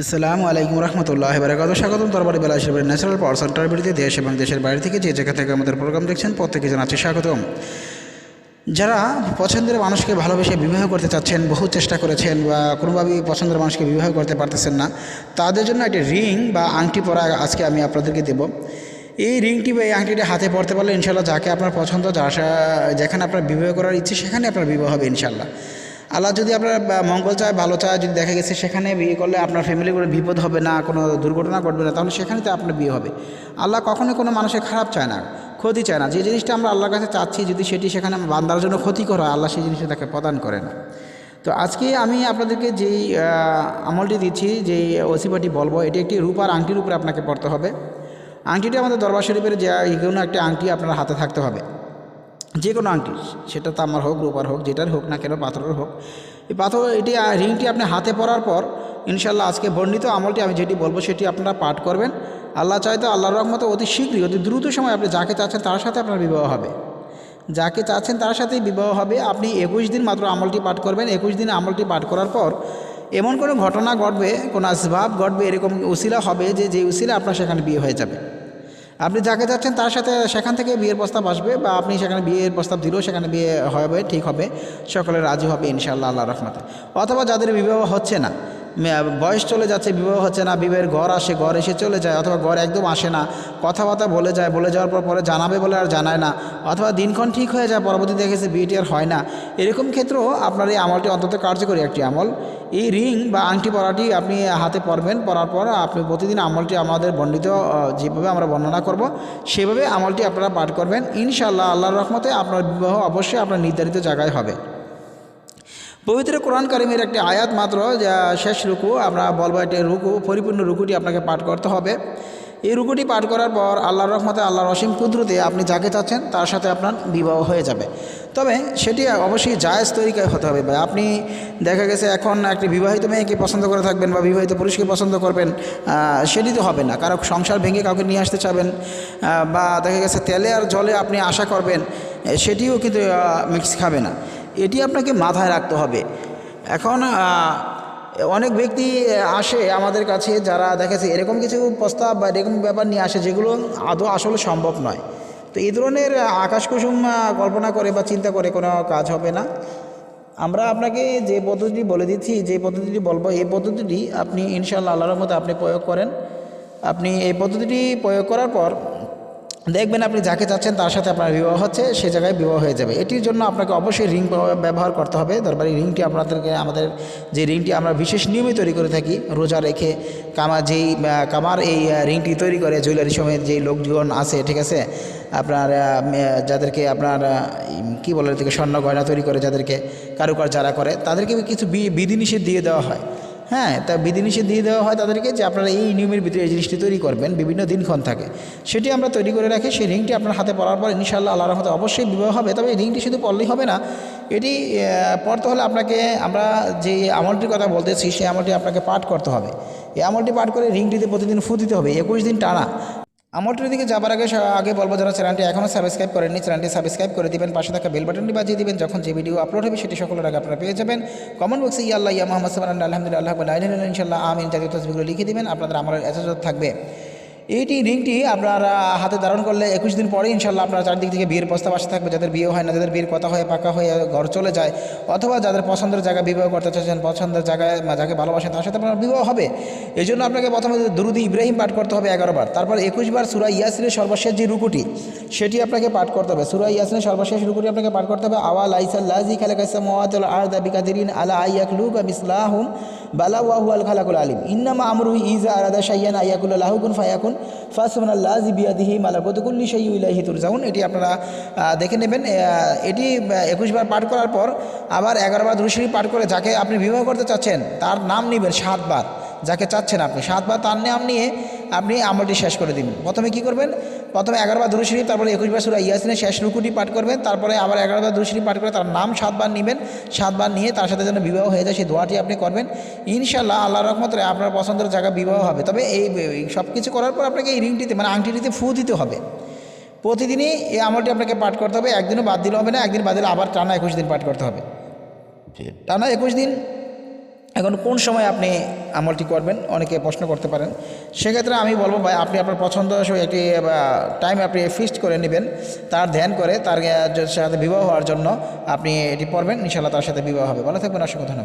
আসসালামু আলাইকুম রহমতুল্লাহ বারাকাত স্বাগতম তরবারি বেলা হিসেবে ন্যাচারাল পাওয়ার সেন্টার বিরুদ্ধে দেশ এবং দেশের বাইরে থেকে যে জায়গা থেকে আমাদের প্রোগ্রাম দেখছেন প্রত্যেকে জানাচ্ছি স্বাগতম। যারা পছন্দের মানুষকে ভালোবেসে বিবাহ করতে চাচ্ছেন, বহু চেষ্টা করেছেন বা কোনোভাবেই পছন্দের মানুষকে বিবাহ করতে পারতেছেন না, তাদের জন্য একটি রিং বা আংটি পরা আজকে আমি আপনাদেরকে দেব। এই রিংটি বা এই আংটিটা হাতে পড়তে পারলে ইনশাল্লাহ যাকে আপনার পছন্দ, যার যেখানে আপনার বিবাহ করার ইচ্ছে, সেখানে আপনার বিবাহ হবে ইনশাল্লাহ আল্লাহ যদি আপনার মঙ্গল চায়, ভালো চায়, যদি দেখা গেছে সেখানে বিয়ে করলে আপনার ফ্যামিলি করে বিপদ হবে না, কোনো দুর্ঘটনা ঘটবে না, তাহলে সেখানে তো আপনার বিয়ে হবে। আল্লাহ কখনোই কোনো মানুষের খারাপ চায় না, ক্ষতি চায় না। যে জিনিসটা আমরা আল্লাহর কাছে চাচ্ছি, যদি সেটি সেখানে বান্দার জন্য ক্ষতিকর হয়, আল্লাহ সেই জিনিসটা তাকে প্রদান করে না। তো আজকে আমি আপনাদেরকে যেই আমলটি দিচ্ছি, যেই ওসিপাটি বলব, এটি একটি রূপার আংটির উপরে আপনাকে পড়তে হবে। আংটিটি আমাদের দরবার শরীফের যে কোনো একটি আংটি আপনার হাতে থাকতে হবে। যে কোনো আংটি, সেটা তামার হোক, রূপার হোক, যেটার হোক না কেন, পাথরের হোক। এই পাথর, এটি রিংটি আপনি হাতে পরার পর ইনশাল্লাহ আজকে বর্ণিত আমলটি আমি যেটি বলব, সেটি আপনারা পাঠ করবেন। আল্লাহ চাইতো আল্লাহর রহমতে অতি শীঘ্রই, অতি দ্রুত সময় আপনি যাকে চাচ্ছেন তার সাথে আপনার বিবাহ হবে। যাকে চাচ্ছেন তার সাথেই বিবাহ হবে, আপনি একুশ দিন মাত্র আমলটি পাঠ করবেন। একুশ দিন আমলটি পাঠ করার পর, এমন কোনো ঘটনা ঘটবে, কোনো আসবাব ঘটবে, এরকম উসিলা হবে যে যে উসিলা আপনার সেখানে বিয়ে হয়ে যাবে। আপনি যাকে যাচ্ছেন তার সাথে সেখান থেকে বিয়ের প্রস্তাব আসবে বা আপনি সেখানে বিয়ের প্রস্তাব দিলেও সেখানে বিয়ে হবে, ঠিক হবে, সকলে রাজি হবে ইনশাআল্লাহ আল্লাহ রহমতে। অথবা যাদের বিবাহ হচ্ছে না বয়স চলে যাচ্ছে, বিবাহ হচ্ছে না, বিবাহের ঘর আসে, ঘর এসে চলে যায়, অথবা ঘর একদম আসে না, কথাবার্তা বলে যায়, বলে যাওয়ার পর পরে জানাবে বলে আর জানায় না, অথবা দিনক্ষণ ঠিক হয়ে যায় পরবর্তী দেখেছে বিয়েটি আর হয় না। এরকম ক্ষেত্রেও আপনার এই আমলটি অন্তত কার্যকরী একটি আমল। এই রিং বা আংটি পরাটি আপনি হাতে পরবেন, পরার পর আপনি প্রতিদিন আমলটি আমাদের বর্ণিত যেভাবে আমরা বর্ণনা করব, সেভাবে আমলটি আপনারা পাঠ করবেন। ইনশাআল্লাহ, আল্লাহর রহমতে আপনার বিবাহ অবশ্যই আপনার নির্ধারিত জায়গায় হবে। পবিত্র কোরআন কারিমের একটি আয়াত মাত্র, যা শেষ রুকু, আমরা বলব একটি রুকু, পরিপূর্ণ রুকুটি আপনাকে পাঠ করতে হবে। এই রুকুটি পাঠ করার পর আল্লাহর রহমতে আল্লাহর অসীম কুদরতে আপনি যাকে চাচ্ছেন, তার সাথে আপনার বিবাহ হয়ে যাবে। তবে সেটি অবশ্যই জায়েজ তরিকায় হতে হবে বা আপনি দেখা গেছে এখন একটি বিবাহিত মেয়েকে পছন্দ করে থাকবেন বা বিবাহিত পুরুষকে পছন্দ করবেন সেটি তো হবে না। কারও সংসার ভেঙে কাউকে নিয়ে আসতে চাবেন বা দেখা গেছে তেলে আর জলে আপনি আশা করবেন সেটিও কিন্তু মিক্স খাবে না। এটি আপনাকে মাথায় রাখতে হবে। এখন অনেক ব্যক্তি আসে আমাদের কাছে যারা দেখেছে, এরকম কিছু প্রস্তাব বা এরকম ব্যাপার নিয়ে আসে যেগুলো আদৌ আসলে সম্ভব নয়। তো এই ধরনের আকাশ কুসুম কল্পনা করে বা চিন্তা করে কোনো কাজ হবে না। আমরা আপনাকে যে পদ্ধতিটি বলে দিচ্ছি, যে পদ্ধতিটি বলব, এই পদ্ধতিটি আপনি ইনশাআল্লাহ আল্লাহর মতো আপনি প্রয়োগ করেন। আপনি এই পদ্ধতিটি প্রয়োগ করার পর দেখবেন আপনি যাকে চাচ্ছেন তার সাথে আপনার বিবাহ হচ্ছে, সে জায়গায় বিবাহ হয়ে যাবে। এটির জন্য আপনাকে অবশ্যই রিং ব্যবহার করতে হবে। দরবারি রিংটি আপনাদেরকে, আমাদের যে রিংটি আমরা বিশেষ নিয়মে তৈরি করে থাকি, রোজা রেখে কামা যেই কামার এই রিংটি তৈরি করে, জুয়েলারি সময়ের যেই লোকজন আছে, ঠিক আছে? আপনার যাদেরকে আপনার কি বলে থেকে স্বর্ণ গয়না তৈরি করে, যাদেরকে কারুকার যারা করে, তাদেরকে কিছু বিধিনিষেধ দিয়ে দেওয়া হয়। হ্যাঁ তা বিধিনিষেধ দিয়ে দেওয়া হয় তাদেরকে যে আপনারা এই নিয়মের ভিতরে এই জিনিসটি তৈরি করবেন, বিভিন্ন দিনক্ষণ থাকে। সেটি আমরা তৈরি করে রাখি সেই রিংটি আপনার হাতে পড়ার পর ইনশাআল্লাহ আল্লাহর রহমতে অবশ্যই বিবাহ হবে। তবে এই রিংটি শুধু পড়লেই হবে না, এটি পড়তে হলে আপনাকে, আমরা যে আমলটির কথা বলতেছি, সেই আমলটি আপনাকে পাঠ করতে হবে। এই আমলটি পাঠ করে রিংটিতে প্রতিদিন ফু দিতে হবে। একুশ দিন টানা। আমলটির দিকে যাবার আগে আগে বলব যারা চ্যানেলটি এখনও সাবস্ক্রাইব করেননি, চ্যানেলটি সাবস্ক্রাইব করে দিবেন, পাশে থাকা বেল বাটনটি বাজিয়ে দিবেন, যখন যে ভিডিও আপলোড হবে সেটি সকলের আগে আপনারা পেয়ে যাবেন। কমেন্ট বক্সে ইয়া আল্লাহ ইয়া মোহাম্মদ সাল্লাহ আলহামদুলিল্লাহ আল্লাহ ইনশাল্লাহ আমিন জাতীয় তসবিগুলো লিখে দিবেন, আপনাদের আমার এজাজত থাকবে। এইটি রিংটি আপনারা হাতে ধারণ করলে একুশ দিন পরে ইনশাল্লাহ আপনার চারদিক থেকে বিয়ের প্রস্তাব আসতে থাকবে। যাদের বিয়ে হয় না, যাদের বিয়ের কথা হয়ে, পাকা হয়ে ঘর চলে যায়, অথবা যাদের পছন্দের জায়গায় বিবাহ করতে চাচ্ছেন, পছন্দের জায়গায় যাকে ভালোবাসেন, তার সাথে আপনার বিবাহ হবে। এই জন্য আপনাকে প্রথমে দুরুদি ইব্রাহিম পাঠ করতে হবে এগারো বার। তারপর একুশ বার সুরা ইয়াসিনের সর্বশেষ যে রুকুটি, সেটি আপনাকে পাঠ করতে হবে। সুরা ইয়াসিনের সর্বশেষ রুকুটি আপনাকে পাঠ করতে হবে আওয়াল আইসাল্লাজি খালা কাইসা মোয়াতুল আর দাবি কাদিরিন আলা আইয়াক লুক মিসলাহুম, বালা ওয়াহু আল খালাকুল আলিম। ইন্নামা আমরু ইজা আরাদা শাইয়ান আইয়াকুল লাহুকুন ফায়াকুন ফাসমান আল্লাহ জিবিয়াদিহি মালাকুতুকুল্লি সাই ইলাহি তুরজাউন। এটি আপনারা দেখে নেবেন। এটি একুশবার পাঠ করার পর আবার এগারোবার বার দুরুশরী পাঠ করে যাকে আপনি বিবাহ করতে চাচ্ছেন, তার নাম নেবেন সাতবার। যাকে চাচ্ছেন আপনি, সাতবার তার নাম নিয়ে আপনি আমলটি শেষ করে দিবেন। প্রথমে কি করবেন? প্রথমে এগারোবার দুরুশরী তারপরে একুশ বার সুরা ইয়াসিনের শেষ রুকুটি পাঠ করবেন তারপরে আবার এগারোবার দুরুশরী পাঠ করে তার নাম সাতবার নেবেন সাতবার নিয়ে তার সাথে যেন বিবাহ হয়ে যায় সেই দোয়াটি আপনি করবেন। ইনশাল্লাহ আল্লাহ রহমতে আপনার পছন্দের জায়গায় বিবাহ হবে। তবে এই সব কিছু করার পর আপনাকে এই রিংটিতে মানে আংটিটিতে ফু দিতে হবে। প্রতিদিনই এই আমলটি আপনাকে পাঠ করতে হবে একদিনও বাদ দিলে হবে না একদিন বাদ দিলে আবার টানা একুশ দিন পাঠ করতে হবে। টানা একুশ দিন এখন কোন সময় আপনি আমলটি করবেন? অনেকে প্রশ্ন করতে পারেন। সেক্ষেত্রে আমি বলব ভাই, আপনি আপনার পছন্দ একটি টাইম আপনি ফিক্সড করে নেবেন। তার ধ্যান করে, তার সাথে বিবাহ হওয়ার জন্য আপনি এটি পড়বেন। ইনশাল্লাহ তার সাথে বিবাহ হবে। ভালো থাকবেন, অসংখ্য ধন্যবাদ।